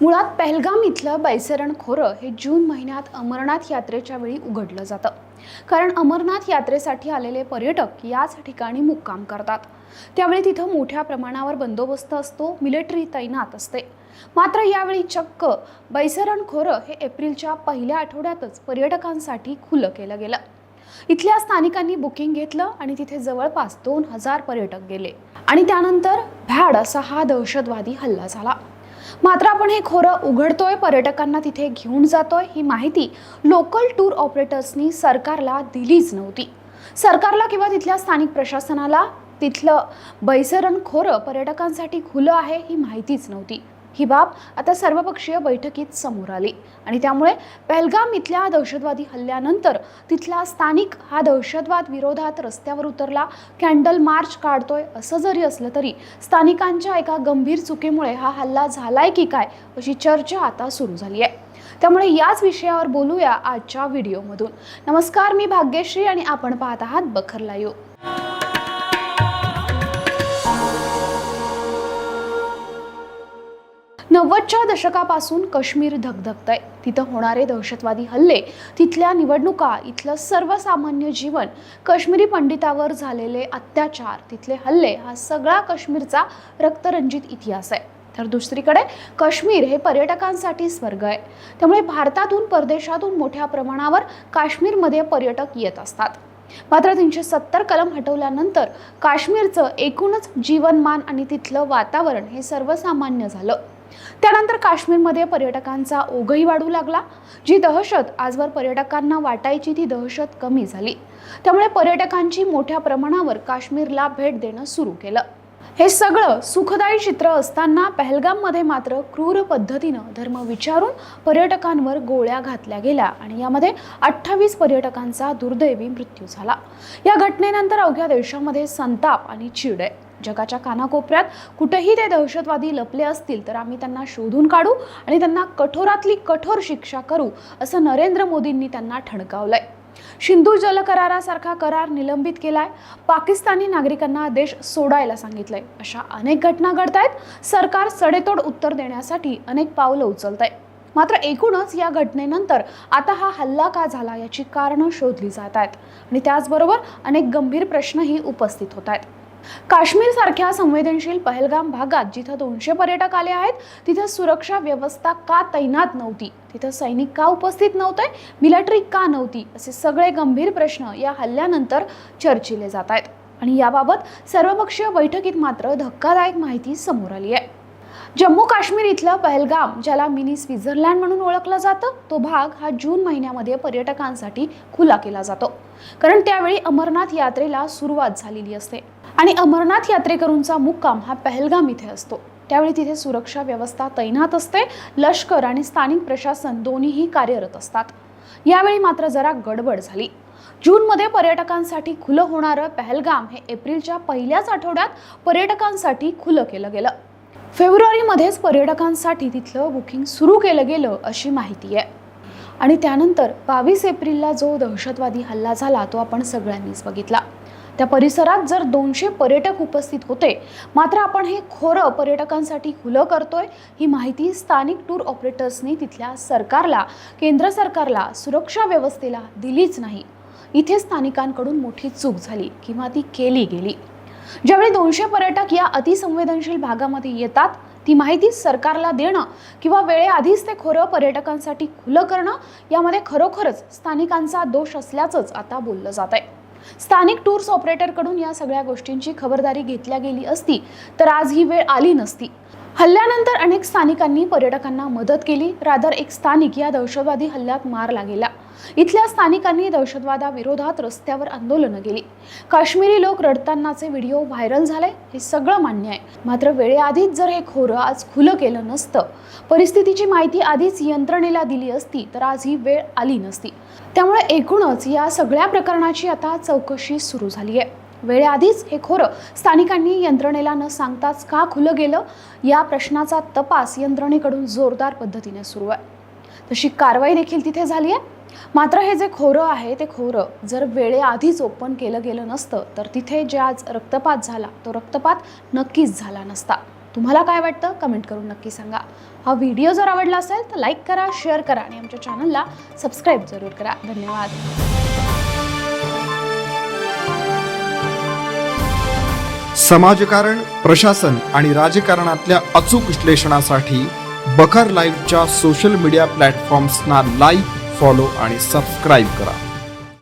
मुळात पहलगाम इथलं बैसरण खोरं हे जून महिन्यात अमरनाथ यात्रेच्या वेळी उघडलं जातं. कारण अमरनाथ यात्रेसाठी आलेले पर्यटक याच ठिकाणी मुक्काम करतात. त्यावेळी तिथं मोठ्या प्रमाणावर बंदोबस्त असतो मिलिटरी तैनात असते. मात्र यावेळी चक्क बैसरण खोरं हे एप्रिलच्या पहिल्या आठवड्यातच पर्यटकांसाठी खुलं केलं गेलं. इथल्या स्थानिकांनी बुकिंग घेतलं आणि तिथे जवळपास दोन हजार पर्यटक गेले. आणि त्यानंतर भ्याड असा हा दहशतवादी हल्ला झाला. मात्र आपण हे खोरं उघडतोय पर्यटकांना तिथे घेऊन जातोय ही माहिती लोकल टूर ऑपरेटर्सनी सरकारला दिलीच नव्हती. सरकारला किंवा तिथल्या स्थानिक प्रशासनाला तिथलं बैसरण खोरं पर्यटकांसाठी खुलं आहे ही माहितीच नव्हती. ही बाब आता सर्वपक्षीय बैठकीत समोर आली. आणि त्यामुळे पहलगाम इथल्या दहशतवादी हल्ल्यानंतर तिथला स्थानिक हा दहशतवाद विरोधात रस्त्यावर उतरला कॅन्डल मार्च काढतोय असं जरी असलं तरी स्थानिकांच्या एका गंभीर चुकीमुळे हा हल्ला झालाय की काय अशी चर्चा आता सुरू झाली आहे. त्यामुळे याच विषयावर बोलूया आजच्या व्हिडिओमधून. नमस्कार मी भाग्यश्री आणि आपण पाहत आहात बखर लाईव्ह. नव्वदच्या दशकापासून काश्मीर धगधगतंय. तिथं होणारे दहशतवादी हल्ले तिथल्या निवडणुका इथलं सर्वसामान्य जीवन काश्मीरी पंडितावर झालेले अत्याचार तिथले हल्ले हा सगळा काश्मीरचा रक्तरंजित इतिहास आहे. तर दुसरीकडे काश्मीर हे पर्यटकांसाठी स्वर्ग आहे. त्यामुळे भारतातून परदेशातून मोठ्या प्रमाणावर काश्मीरमध्ये पर्यटक येत असतात. मात्र तीनशे सत्तर कलम हटवल्यानंतर काश्मीरचं एकूणच जीवनमान आणि तिथलं वातावरण हे सर्वसामान्य झालं. त्यानंतर काश्मीरमध्ये पर्यटकांचा ओघही वाढू लागला. जी दहशत आजवर पर्यटकांना वाटायची ती दहशत कमी झाली. त्यामुळे पर्यटकांची मोठ्या प्रमाणावर काश्मीरला भेट देणं सुरू केलं. हे सगळं सुखदायी चित्र असताना पहलगाममध्ये मात्र क्रूर पद्धतीनं धर्म विचारून पर्यटकांवर गोळ्या घातल्या गेल्या आणि यामध्ये अठ्ठावीस पर्यटकांचा दुर्दैवी मृत्यू झाला. या घटनेनंतर अवघ्या देशामध्ये संताप आणि चीड. आहे जगाच्या कानाकोपऱ्यात कुठेही ते दहशतवादी लपले असतील तर आम्ही त्यांना शोधून काढू आणि त्यांना कठोरातली कठोर शिक्षा करू असं नरेंद्र मोदींनी त्यांना ठणकावलंय. सिंधू जलकरारासारखा करार निलंबित केलाय. पाकिस्तानी नागरिकांना देश सोडायला सांगितलंय. अशा अनेक घटना घडत आहेत सरकार सडेतोड उत्तर देण्यासाठी अनेक पावलं उचलत आहे मात्र एकूणच या घटनेनंतर आता हा हल्ला का झाला याची कारणं शोधली जात आहेत. आणि त्याचबरोबर अनेक गंभीर प्रश्नही उपस्थित होत आहेत. काश्मीर सारख्या संवेदनशील पहलगाम भागात जिथं दोनशे पर्यटक आले आहेत तिथं सुरक्षा व्यवस्था का तैनात नव्हती? तिथं सैनिक का उपस्थित नव्हते? मिलिटरी का नव्हती? असे सगळे गंभीर प्रश्न या हल्ल्यानंतर चर्चिले जात आहेत. आणि याबाबत सर्वपक्षीय बैठकीत मात्र धक्कादायक माहिती समोर आली आहे. जम्मू काश्मीर इथलं पहलगाम ज्याला मिनी स्वित्झर्लंड म्हणून ओळखलं जातं तो भाग हा जून महिन्यामध्ये पर्यटकांसाठी खुला केला जातो. कारण त्यावेळी अमरनाथ यात्रेला सुरुवात झालेली असते. आणि अमरनाथ यात्रेकरूंचा मुक्काम हा पहलगाम इथे असतो. त्यावेळी तिथे सुरक्षा व्यवस्था तैनात असते. लष्कर आणि स्थानिक प्रशासन दोन्हीही कार्यरत असतात. यावेळी मात्र जरा गडबड झाली. जूनमध्ये पर्यटकांसाठी खुलं होणारं पहलगाम हे एप्रिलच्या पहिल्याच आठवड्यात पर्यटकांसाठी खुलं केलं गेलं. फेब्रुवारीमध्येच पर्यटकांसाठी तिथलं बुकिंग सुरू केलं गेलं अशी माहिती आहे. आणि त्यानंतर बावीस एप्रिलला जो दहशतवादी हल्ला झाला तो आपण सगळ्यांनीच बघितला. त्या परिसरात जर दोनशे पर्यटक उपस्थित होते मात्र आपण हे खोरं पर्यटकांसाठी खुलं करतोय ही माहिती स्थानिक टूर ऑपरेटर्सनी तिथल्या सरकारला केंद्र सरकारला सुरक्षा व्यवस्थेला दिलीच नाही. इथे स्थानिकांकडून मोठी चूक झाली किंवा ती केली गेली. ज्यावेळी दोनशे पर्यटक या अतिसंवेदनशील भागामध्ये येतात ती माहिती सरकारला देणं किंवा वेळेआधीच ते खोरं पर्यटकांसाठी खुलं करणं यामध्ये खरोखरच स्थानिकांचा दोष असल्याचंच आता बोललं जात आहे स्थानिक टूर्स ऑपरेटरकडून या सगळ्या गोष्टींची खबरदारी घेतल्या गेली असती तर आज ही वेळ आली नसती. हल्ल्यानंतर अनेक स्थानिकांनी पर्यटकांना मदत केली. रादर एक स्थानिक या दहशतवादी हल्ल्यात मारला गेला इथल्या स्थानिकांनी दहशतवादाविरोधात रस्त्यावर आंदोलनं केली. काश्मीरी लोक रडतानाचे व्हिडिओ व्हायरल झाले. हे सगळं मान्य आहे. मात्र वेळेआधीच जर हे खोरं आज खुलं केलं नसतं परिस्थितीची माहिती आधीच यंत्रणेला दिली असती तर आज ही वेळ आली नसती. त्यामुळे एकूणच या सगळ्या प्रकरणाची आता चौकशी सुरू झाली आहे. वेळेआधीच हे खोरं स्थानिकांनी यंत्रणेला न सांगताच का खुलं गेलं? या प्रश्नाचा तपास यंत्रणेकडून जोरदार पद्धतीने सुरू आहे. तशी कारवाई देखील तिथे झाली आहे. मात्र हे जे खोरं आहे ते खोरं जर वेळेआधीच ओपन केलं गेलं नसतं तर तिथे जे आज रक्तपात झाला तो रक्तपात नक्कीच झाला नसता. तुम्हाला काय वाटतं? कमेंट करून नक्की सांगा. हा व्हिडिओ जर आवडला असेल तर लाईक करा शेअर करा आणि आमच्या चॅनलला सबस्क्राईब जरूर करा. धन्यवाद. समाजकारण प्रशासन आणि राजकारणातल्या अचूक विश्लेषणासाठी बखर लाईव्हच्या सोशल मीडिया प्लॅटफॉर्म्सना लाईक फॉलो आणि सबस्क्राईब करा.